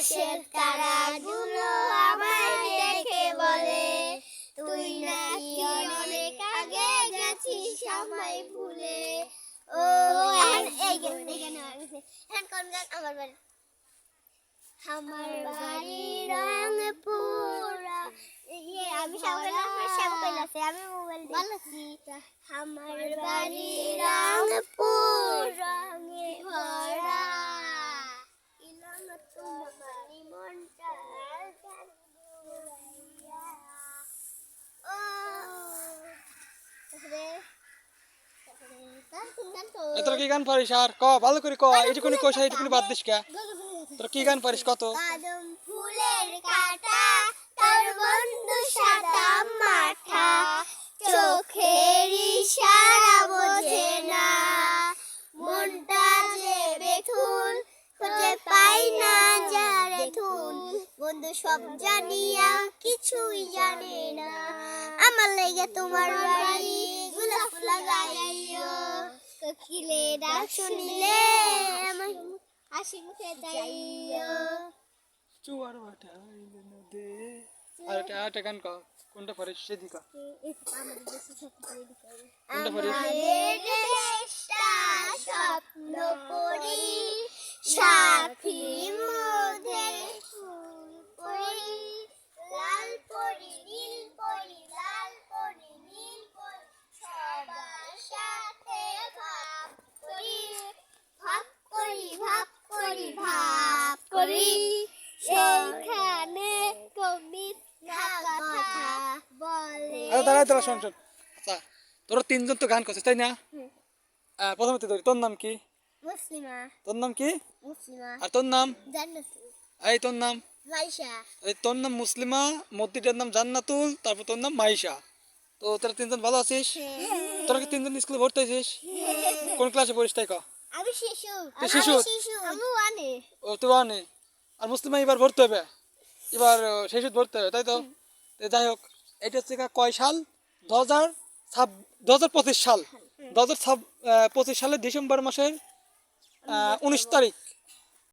তারাগুলো আমায় দেখে বলে তুই নাকি অনেক আগে গেছিস আমায় ভুলে? ও হ্যাঁ, এই হ্যাঁ, কোন গান? আমার বাড়ি। আমার বাড়ি ইয়ে, আমি আমি মোবাইল বলছি আমার বাড়ি রংপুর। রঙে ভরা তার কি গান পারিস আর? ক ভালো করে ক কষা বাদ দিস কা? তোরা কি গান পারিস কত? ফুলের কাটা তার বন্ধু সাদা মাঠা চোখের ইশারা বোঝে না। মনটা যে বেথুন খুঁজে পাই না যারে থুন বন্ধু সব জানিয়া কিছুই জানে না। আমার লেগে তোমার বাড়ি গোলাপ লাগাইও কোকিলে ডাক শুনিলে আমার হাসি মুখে যাইও চুয়ার ভাটা নদে আর একটা একটা গান কোনটা পরে সেদিকা কোনটা পারিস করি সেইখানে কবি কথা বলে আরে দাঁড়াই দাঁড়া শোন শোন। আচ্ছা তোরা তিনজন তো গান করছিস তাই না? প্রথমে তো তোর নাম কি? মুসলিমা। তোর নাম কি? মুসলিমা। আর তোর নাম? জান্নাতুল। এই তোর নাম? মাইশা। এই তোর নাম মুসলিমা মদ্দিটার নাম জান্নাতুল তারপর তোর নাম মাইশা। তো তোরা তিনজন ভালো আছিস? তোরা কি তিনজন স্কুলে ভর্তি হয়েছিস? কোন ক্লাসে পড়িস তাই ক আমি শিশু। তুই শিশু? শিশু আমি ওয়ানে ও তুই আনে আর মুসলিমা এবার ভরতে হবে। এবার সেই সুদ ভরতে হবে, তাই তো? যাই হোক, এটা হচ্ছে কয় সাল? দু হাজার দু হাজার পঁচিশ সাল। দু হাজার ছাব পঁচিশ সালের ডিসেম্বর মাসের উনিশ তারিখ।